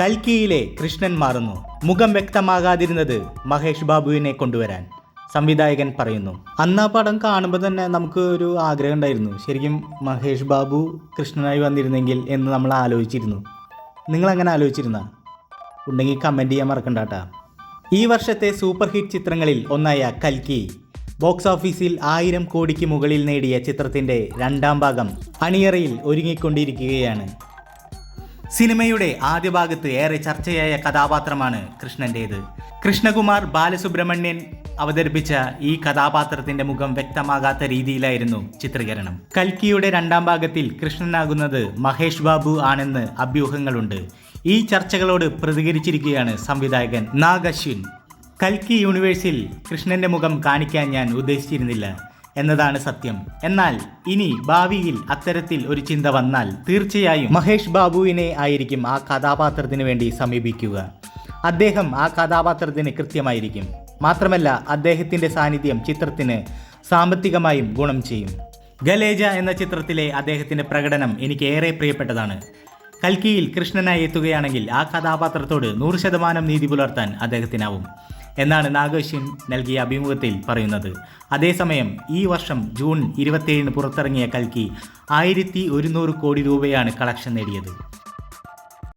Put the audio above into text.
കൽക്കിയിലെ കൃഷ്ണൻ മാറുന്നു. മുഖം വ്യക്തമാകാതിരുന്നത് മഹേഷ് ബാബുവിനെ കൊണ്ടുവരാൻ. സംവിധായകൻ പറയുന്നു അന്ന് ആ പടം കാണുമ്പോൾ തന്നെ നമുക്ക് ഒരു ആഗ്രഹം ഉണ്ടായിരുന്നു. ശരിക്കും മഹേഷ് ബാബു കൃഷ്ണനായി വന്നിരുന്നെങ്കിൽ എന്ന് നമ്മൾ ആലോചിച്ചിരുന്നു. നിങ്ങൾ അങ്ങനെ ആലോചിച്ചിരുന്ന? ഉണ്ടെങ്കിൽ കമന്റ് ചെയ്യാൻ മറക്കണ്ട കേട്ടാ ഈ വർഷത്തെ സൂപ്പർ ഹിറ്റ് ചിത്രങ്ങളിൽ ഒന്നായ കൽക്കി ബോക്സ് ഓഫീസിൽ ആയിരം കോടിക്ക് മുകളിൽ നേടിയ ചിത്രത്തിന്റെ രണ്ടാം ഭാഗം അണിയറയിൽ ഒരുങ്ങിക്കൊണ്ടിരിക്കുകയാണ്. സിനിമയുടെ ആദ്യ ഭാഗത്ത് ഏറെ ചർച്ചയായ കഥാപാത്രമാണ് കൃഷ്ണന്റേത്. കൃഷ്ണകുമാർ ബാലസുബ്രഹ്മണ്യൻ അവതരിപ്പിച്ച ഈ കഥാപാത്രത്തിന്റെ മുഖം വ്യക്തമാകാത്ത രീതിയിലായിരുന്നു ചിത്രീകരണം. കൽക്കിയുടെ രണ്ടാം ഭാഗത്തിൽ കൃഷ്ണനാകുന്നത് മഹേഷ് ബാബു ആണെന്ന് അഭ്യൂഹങ്ങളുണ്ട്. ഈ ചർച്ചകളോട് പ്രതികരിച്ചിരിക്കുകയാണ് സംവിധായകൻ നാഗശ്വിൻ. കൽക്കി യൂണിവേഴ്സിൽ കൃഷ്ണന്റെ മുഖം കാണിക്കാൻ ഞാൻ ഉദ്ദേശിച്ചിരുന്നില്ല. എന്നതാണ് സത്യം. എന്നാൽ ഇനി ഭാവിയിൽ അത്തരത്തിൽ ഒരു ചിന്ത വന്നാൽ തീർച്ചയായും മഹേഷ് ബാബുവിനെ ആയിരിക്കും ആ കഥാപാത്രത്തിന് വേണ്ടി സമീപിക്കുക. അദ്ദേഹം ആ കഥാപാത്രത്തിന് കൃത്യമായിരിക്കും. മാത്രമല്ല അദ്ദേഹത്തിന്റെ സാന്നിധ്യം ചിത്രത്തിന് സാമ്പത്തികമായും ഗുണം ചെയ്യും. ഗലേജ എന്ന ചിത്രത്തിലെ അദ്ദേഹത്തിന്റെ പ്രകടനം എനിക്ക് ഏറെ പ്രിയപ്പെട്ടതാണ്. കൽക്കിയിൽ കൃഷ്ണനായി എത്തുകയാണെങ്കിൽ ആ കഥാപാത്രത്തോട് നൂറ് ശതമാനം നീതി പുലർത്താൻ അദ്ദേഹത്തിനാവും. എന്നാണ് നാഗേഷ്യൻ നൽകിയ അഭിമുഖത്തിൽ പറയുന്നത്. അതേസമയം ഈ വർഷം ജൂൺ ഇരുപത്തിയേഴിന് പുറത്തിറങ്ങിയ കൽക്കി ആയിരത്തി ഒരുന്നൂറ് കോടി രൂപയാണ് കളക്ഷൻ നേടിയത്.